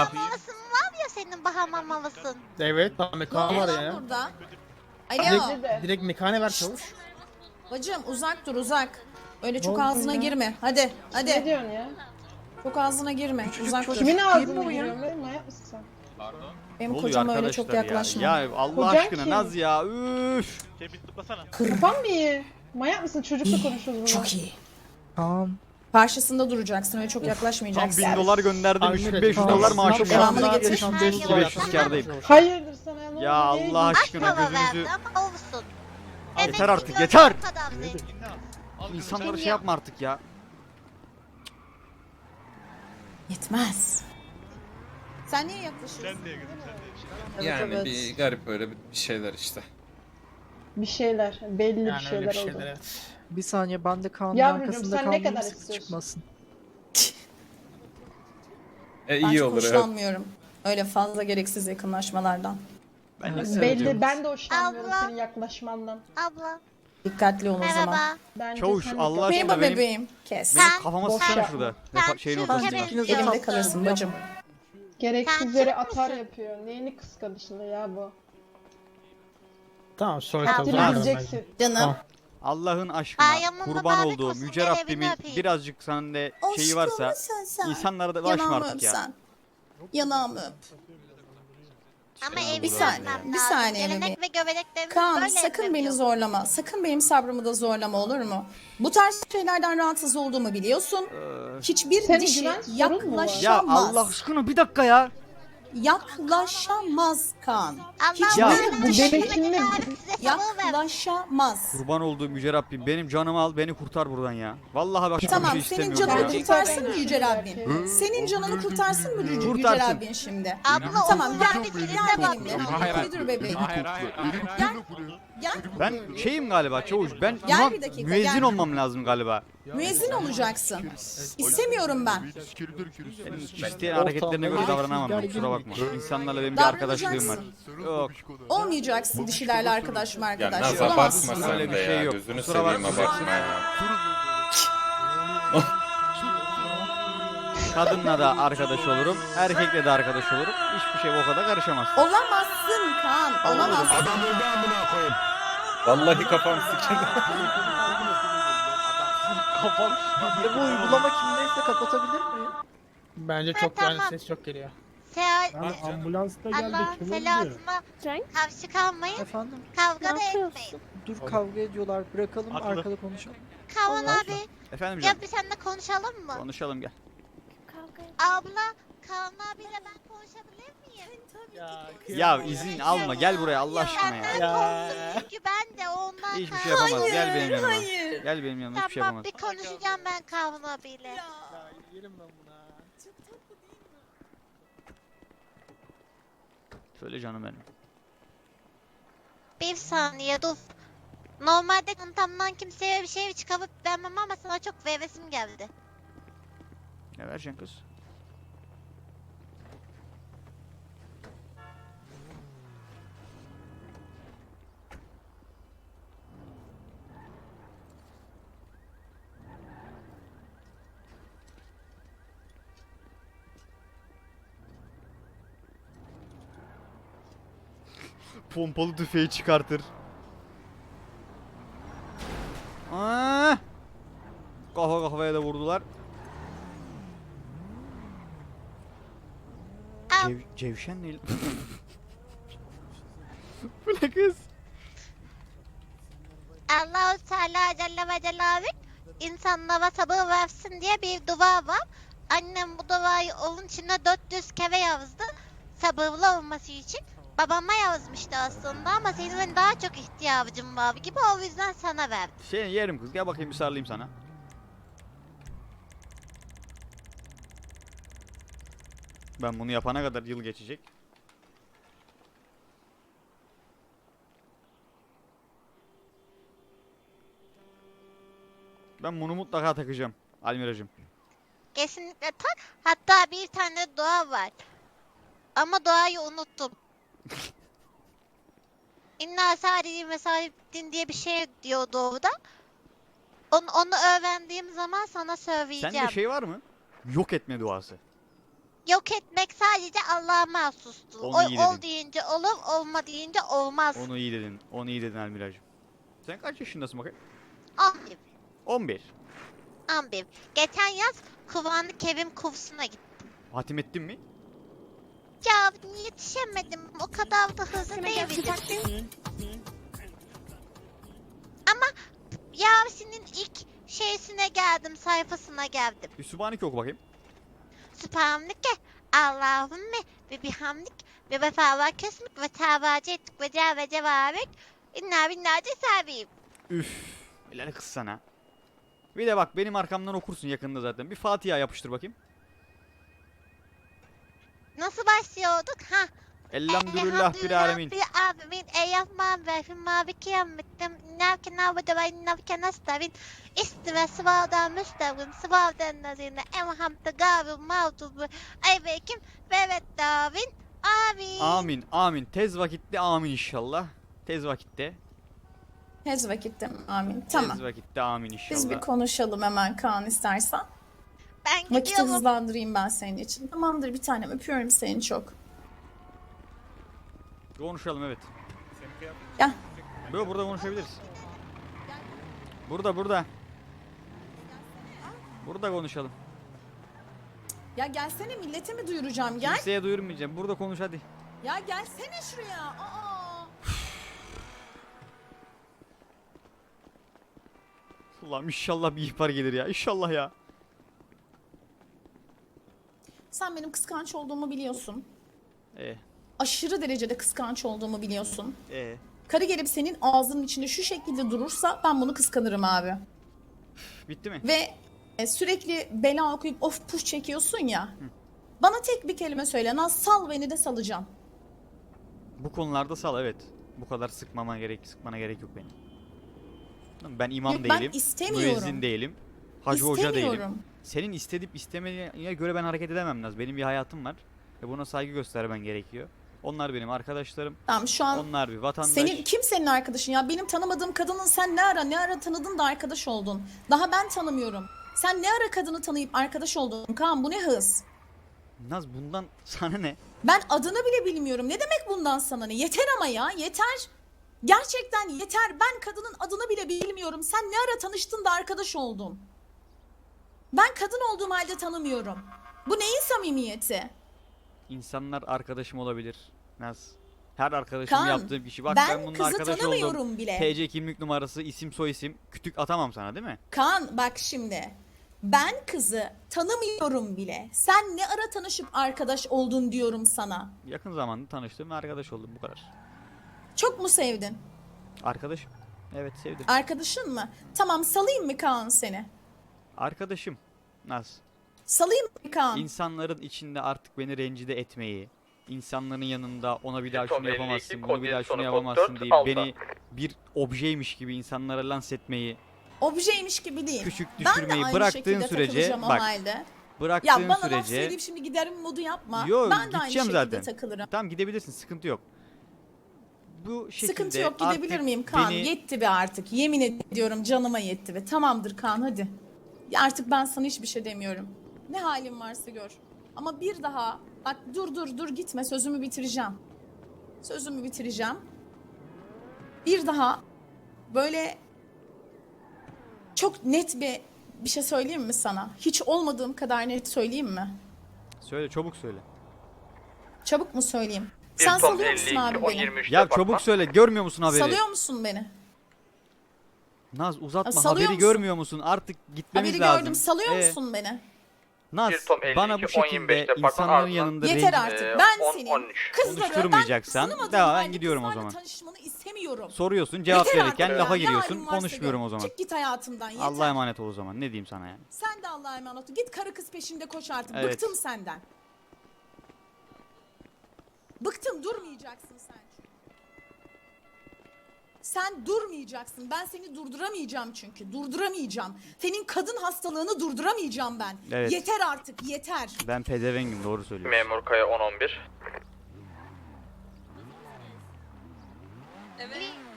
Yapayım? havasın var ya senin bahama havasın. Evet Ne mekan var ya. burada? Direkt, Alo. direkt mekane ver çavuş. Bacım uzak dur uzak. Öyle çok ağzına ya? girme. Hadi Ne hadi. diyorsun ya? Çok ağzına girme. Uzak dur. Kimin ağzına giriyorum ben? Manyak mısın sen? Pardon. Benim Ne oluyor kocama öyle arkadaşlar çok yaklaşma. Ya, ya Allah Kocan aşkına kim? Naz ya. Üf. Kafan mı iyi? Manyak mısın? Çocukla konuşuyoruz burada. Çok iyi. Tamam. Karşısında duracaksın öyle çok Tam yaklaşmayacaksın. 1000 dolar gönderdim. Aynen, 3500 tamam. dolar maaşım Devamını var. getir. Yaşam Her dolu yıl var. 500 kârdayım. Hayırdır sana ya? Ne Ya oldu? Allah Aşk aşkına hava gözünüzü... verdi ama olsun. Yeter Demek artık, ki yeter! bu kadar zengin. İnsanlara şey yapma artık ya. Yetmez. Sen niye yaklaşıyorsun? Yani bir garip böyle bir şeyler işte. Bir şeyler. Belli Yani bir öyle şeyler bir şeyler oldu. evet. Bir saniye ben de Kaan'ın Yavrucuğum, arkasında sen ne kalmayayım kadar sıkı istiyorsun? çıkmasın. E, Ben iyi çok olur evet. hoşlanmıyorum. Öyle fazla gereksiz yakınlaşmalardan. Ben de Belli. Ben de hoşlanmıyorum Abla. senin yaklaşmandan. Abla Dikkatli ol o zaman. merhaba. Bence Çavuş, sen de Allah aşkına Merhaba benim- bebeğim. Kes. Benim Sen- kafama Boş sıçsana yapma. şurada. Sen Defa- Şeyin Türkiye ortasında. Elimde kalırsın bacım. Gereksiz Sen yere atar yapıyor. Neyini kıskanışında ya bu? Tamam sonra Haddini kazanırım Haddini ben. bileceksin. Canım. Allah'ın aşkına Ayağımın kurban olduğum Yüce Rabbimin öpeyim. birazcık sana şeyi varsa sen. insanlara da ulaşma artık ya. öpsen. Yanağımı öp. Ama evi Bir saniye, bir saniye Gelenek ve göbeklerimiz Kaan böyle sakın beni emrediyor. zorlama. Sakın benim sabrımı da zorlama olur mu? Bu tarz şeylerden rahatsız olduğumu biliyorsun. Hiçbir Senin dişi var? Ya yaklaşamaz. Allah aşkına bir dakika ya. Yaklaşamaz Kaan. Allah Hiç Ya- Bu sabır ver. yaklaşamaz. Kurban olduğum Yüce Rabbim benim canımı al beni kurtar buradan ya. Vallahi başka Tamam bir şey senin istemiyorum canını ya. kurtarsın mı Yüce Rabbim? Senin canını kurtarsın mı Yüce, Yüce Kurtarsın. Rabbim şimdi? Abla Tamam gel, bir gel benimle. Hayır, hayır. Dur bebeğim. Hayır hayır hayır. Gel. Gel. Ben şeyim galiba çavuş. Ben Gel imam, bir dakika, müezzin gel. olmam lazım galiba. Müezzin olacaksın. İstemiyorum ben. İsteyen hareketlerine göre davranamam ben kusura bakma. İnsanlarla benim bir arkadaşlığım var. Yok. Olmayacaksın dişilerle arkadaş mı Ya arkadaş? Naz Olamazsın. abartma Öyle sen bir de şey ya. yok. Gözünü Kusura seveyim bakma. abartma ya. Kadınla da arkadaş olurum. Erkekle de arkadaş olurum. Hiçbir şey o kadar karışamaz. Olamazsın Kaan. Olamazsın. Vallahi kafam sikildi. E bu uygulama kimdeyse kapatabilir miyim? Bence çok yani tamam. ses çok geliyor. Seyahat Yani ambulansta geldi Allah kim Cenk, karşı kalmayın. Efendim? Kavga da etmeyin. Dur kavga ediyorlar. Bırakalım arkada konuşalım. Kavan abi Efendim canım. bir seninle konuşalım mı? Konuşalım gel. kavga Abla Kaan abiyle ben konuşabilir miyim? Ya izin alma gel buraya Allah aşkına ya. Korktum çünkü ben de ondan Hiçbir şey yapamaz. Gel benim yanıma. Gel benim yanıma hiçbir şey Tamam yapamaz. bir konuşacağım ben Kaan abiyle. Yerim ben buna. Söyle canım benim. Bir saniye dur. Normalde kantamdan kimseye bir şey çıkarıp vermem ama sana çok vevesim geldi. Ne vereceksin kız? Pompalı tüfeği çıkartır. Aa! Kafa kafaya da vurdular. Cev cevşen değil. Bu ne kız? Allahu Teala Celle ve Celaluhu insanlara sabır versin diye bir dua var. Annem bu duayı onun içine 400 kere yazdı. Sabırlı olması için. Babama yazmıştı aslında ama senin daha çok ihtiyacın var gibi o yüzden sana verdim. Seni yerim kız. Gel bakayım bir sarılayım sana. Ben bunu yapana kadar yıl geçecek. Ben bunu mutlaka takacağım. Almiracım. Kesinlikle tak. Hatta bir tane dua var. Ama duayı unuttum. İnna sadece mesahibdin diye bir şey diyordu orada. Onu, onu öğrendiğim zaman sana söyleyeceğim. Sende şey var mı? Yok etme duası. yok etmek sadece Allah'a mahsustur. Onu O, iyi ol dedin. deyince olur, olma deyince olmaz. Onu iyi dedin. Onu iyi dedin Almiracığım. Sen kaç yaşındasın bakayım? 11. 11. 11. Geçen yaz Kıvanlı Kevin kursuna gittim. Hatim ettin mi? Ya yetişemedim. O kadar da hızlı değildim. Ama Yasin'in ilk şeysine geldim, sayfasına geldim. Bir Sübhaneke oku bakayım. Sübhaneke Allahümme ve bihamdik ve vefa ve kesmik ve tavacı ettik ve ce ve cevabek inna binnace sabiyim. Üf. Helal kız sana. Bir de bak benim arkamdan okursun yakında zaten. Bir Fatiha yapıştır bakayım. Nasıl başlıyorduk? Ha. Elhamdülillah bir alemin. Bir alemin. Eyyahman ve hümma bi kıyamettim. Nevke navde ve nevke nestavin. İstive sıvadan müstevin. Sıvadan nazine. Emhamde gavim mağdubu. Eyvekim ve evet davin. Amin. Amin amin. Tez vakitte amin inşallah. Tez vakitte. Tez vakitte amin. Tamam. Tez vakitte amin inşallah. Biz bir konuşalım hemen Kaan istersen. Ben gidiyorum. hızlandırayım ben senin için. Tamamdır bir tanem öpüyorum seni çok. Konuşalım evet. Gel. Böyle burada konuşabiliriz. Burada burada. Burada konuşalım. Ya gelsene millete mi duyuracağım gel. Kimseye duyurmayacağım. Burada konuş hadi. Ya gelsene şuraya. Aa. Allah'ım inşallah bir ihbar gelir ya. İnşallah ya. Sen benim kıskanç olduğumu biliyorsun. Ee, Aşırı derecede kıskanç olduğumu biliyorsun. ee. Karı gelip senin ağzının içinde şu şekilde durursa ben bunu kıskanırım abi. Bitti mi? Ve e, sürekli bela okuyup of puş çekiyorsun ya. Bana tek bir kelime söyle. Naz sal beni de salacağım. Bu konularda sal evet. Bu kadar sıkmama gerek sıkmana gerek yok benim. Ben imam Yok, ben değilim. istemiyorum. Müezzin değilim. Hacı hoca değilim. Senin istedip istemediğine göre ben hareket edemem Naz. Benim bir hayatım var. Ve buna saygı göstermen gerekiyor. Onlar benim arkadaşlarım. Tamam şu an Onlar bir vatandaş. Senin kim senin arkadaşın ya? Benim tanımadığım kadının sen ne ara ne ara tanıdın da arkadaş oldun? Daha ben tanımıyorum. Sen ne ara kadını tanıyıp arkadaş oldun? Kaan bu ne hız? Naz bundan sana ne? Ben adını bile bilmiyorum. Ne demek bundan sana ne? Yeter ama ya yeter. Gerçekten yeter. Ben kadının adını bile bilmiyorum. Sen ne ara tanıştın da arkadaş oldun? Ben kadın olduğum halde tanımıyorum. Bu neyin samimiyeti? İnsanlar arkadaşım olabilir. Naz. Her arkadaşım Kaan, yaptığım kişi. Bak ben, ben bunun kızı tanımıyorum oldum. bile. TC kimlik numarası, isim soyisim. Kütük atamam sana değil mi? Kaan bak şimdi. Ben kızı tanımıyorum bile. Sen ne ara tanışıp arkadaş oldun diyorum sana. Yakın zamanda tanıştım ve arkadaş oldum bu kadar. Çok mu sevdin? Arkadaşım. Evet sevdim. Arkadaşın mı? Tamam salayım mı Kaan seni? Arkadaşım. Naz. Salayım mı Kaan? İnsanların içinde artık beni rencide etmeyi, insanların yanında ona bir daha şunu 52, yapamazsın, bunu bir daha şunu kod yapamazsın dört, deyip alfa. beni bir objeymiş gibi insanlara lanse etmeyi, Objeymiş gibi değil. küçük ben de düşürmeyi aynı bıraktığın şekilde sürece takılacağım o bak halde. bıraktığın Ya bana laf sürece söyleyip şimdi giderim modu yapma. Yo, ben de aynı gideceğim şekilde zaten. takılırım. tamam gidebilirsin sıkıntı yok. Bu şekilde Sıkıntı yok gidebilir artık miyim Kaan? beni- Yetti be artık. Yemin ediyorum canıma yetti be. Tamamdır Kaan hadi. Artık ben sana hiçbir şey demiyorum. Ne halin varsa gör. Ama bir daha bak dur dur dur gitme sözümü bitireceğim. Sözümü bitireceğim. Bir daha böyle çok net bir bir şey söyleyeyim mi sana? Hiç olmadığım kadar net söyleyeyim mi? Söyle çabuk söyle. Çabuk mu söyleyeyim? Bir Sen salıyor musun 52, abi beni? 23 Ya çabuk söyle görmüyor musun haberi? Salıyor musun beni? Naz uzatma salıyor haberi musun? görmüyor musun? Artık gitmemiz Haberi lazım. gördüm. Salıyor Ee, musun beni? Naz Bir Tom 52, bana bu 10-25 şekilde departman insanların ardından- yanında Yeter renk- artık. Ee, ben 10, senin 13. kızları ben Konuşturmayacaksan devam, ben gidiyorum o kızlarla zaman. tanışmanı istemiyorum. soruyorsun cevap Yeter verirken lafa ya. Ne giriyorsun halin varsa konuşmuyorum gör. o zaman. Çık git hayatımdan yeter. Allah'a emanet ol o zaman ne diyeyim sana yani. Sen de Allah'a emanet ol. Git karı kız peşinde koş artık. Evet. Bıktım senden. Bıktım durmayacaksın sen. Sen durmayacaksın. Ben seni durduramayacağım çünkü. Durduramayacağım. Senin kadın hastalığını durduramayacağım ben. Evet. Yeter artık yeter. Ben pedevengim doğru söylüyorsun. Memur Kaya 10-11. Bir